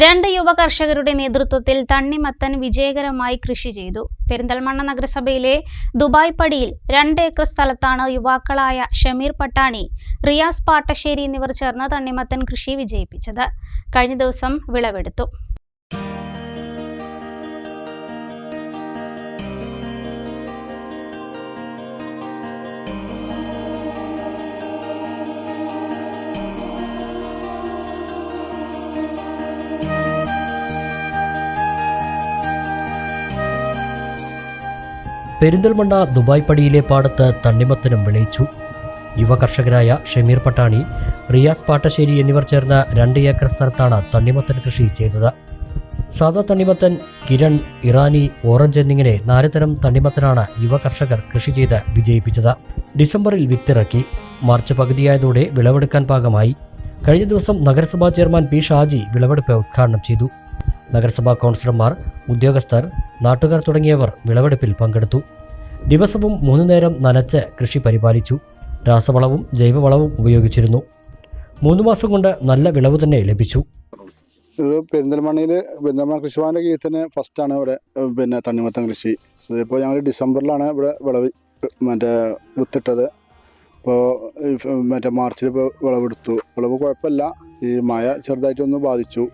രണ്ട് യുവ കർഷകരുടെ നേതൃത്വത്തിൽ തണ്ണിമത്തൻ വിജയകരമായി കൃഷി ചെയ്തു. പെരിന്തൽമണ്ണ നഗരസഭയിലെ ദുബായ് പടിയിൽ രണ്ട് ഏക്കർ സ്ഥലത്താണ് യുവാക്കളായ ഷമീർ പട്ടാണി റിയാസ് പാട്ടശ്ശേരി എന്നിവർ ചേർന്ന് തണ്ണിമത്തൻ കൃഷി വിജയിപ്പിച്ചത്. കഴിഞ്ഞ ദിവസം വിളവെടുത്തു. പെരിന്തൽമണ്ണ ദുബായ് പടിയിലെ പാടത്ത് തണ്ണിമത്തനും വിളയിച്ചു. യുവ കർഷകരായ ഷമീർ പട്ടാണി റിയാസ് പാട്ടശ്ശേരി എന്നിവർ ചേർന്ന രണ്ട് ഏക്കർ സ്ഥലത്താണ് തണ്ണിമത്തൻ കൃഷി ചെയ്തത്. സാദാ തണ്ണിമത്തൻ കിരൺ ഇറാനി ഓറഞ്ച് എന്നിങ്ങനെ നാല് തരം തണ്ണിമത്തനാണ് യുവ കർഷകർ കൃഷി ചെയ്ത് വിജയിപ്പിച്ചത്. ഡിസംബറിൽ വിത്തിറക്കി. മാർച്ച് പകുതിയായതോടെ വിളവെടുക്കാൻ പാകമായി. കഴിഞ്ഞ ദിവസം നഗരസഭാ ചെയർമാൻ പി ഷാജി വിളവെടുപ്പ് ഉദ്ഘാടനം ചെയ്തു. നഗരസഭാ കൗൺസിലർമാർ ഉദ്യോഗസ്ഥർ നാട്ടുകാർ തുടങ്ങിയവർ വിളവെടുപ്പിൽ പങ്കെടുത്തു. ദിവസവും മൂന്നു നേരം നനച്ച് കൃഷി പരിപാലിച്ചു. രാസവളവും ജൈവവളവും ഉപയോഗിച്ചിരുന്നു. മൂന്നു മാസം കൊണ്ട് നല്ല വിളവ് തന്നെ ലഭിച്ചു. പെരിന്തൽമണ്ണയിൽ പെരിന്തൽമണ്ണ കൃഷിഭവന്റെ കീഴിൽ തന്നെ ഫസ്റ്റാണ് ഇവിടെ പിന്നെ തണ്ണിമത്തം കൃഷി. ഇതിപ്പോൾ ഞങ്ങൾ ഡിസംബറിലാണ് ഇവിടെ വിളവ് മറ്റേ വിത്തിട്ടത്. ഇപ്പോൾ മറ്റേ മാർച്ചിൽ ഇപ്പോൾ വിളവെടുത്തു. വിളവ് കുഴപ്പമില്ല. ഈ മഴ ചെറുതായിട്ടൊന്ന് ബാധിച്ചു.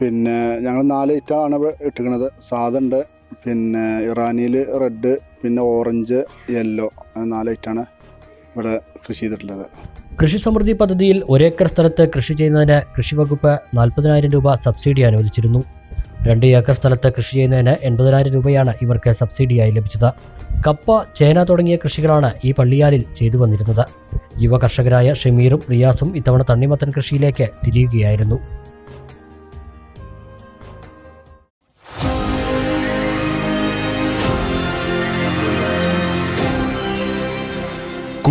പിന്നെ ഞങ്ങൾ നാല് ഐറ്റമാണ് ഇട്ടിരിക്കുന്നത്. സാധുണ്ട് പിന്നെ ഇറാനിയിൽ റെഡ് പിന്നെ ഓറഞ്ച് യെല്ലോ. നാല് ഐറ്റമാണ് ഇവിടെ കൃഷി ചെയ്തിട്ടുള്ളത്. കൃഷി സമൃദ്ധി പദ്ധതിയിൽ ഒരേക്കർ സ്ഥലത്ത് കൃഷി ചെയ്യുന്നതിന് കൃഷി വകുപ്പ് നാൽപ്പതിനായിരം രൂപ സബ്സിഡി അനുവദിച്ചിരുന്നു. രണ്ട് ഏക്കർ സ്ഥലത്ത് കൃഷി ചെയ്യുന്നതിന് എൺപതിനായിരം രൂപയാണ് ഇവർക്ക് സബ്സിഡിയായി ലഭിച്ചത്. കപ്പ ചേന തുടങ്ങിയ കൃഷികളാണ് ഈ പള്ളിയാലിൽ ചെയ്തു വന്നിരുന്നത്. യുവ കർഷകരായ ഷമീറും റിയാസും ഇത്തവണ തണ്ണിമത്തൻ കൃഷിയിലേക്ക് തിരിയുകയായിരുന്നു.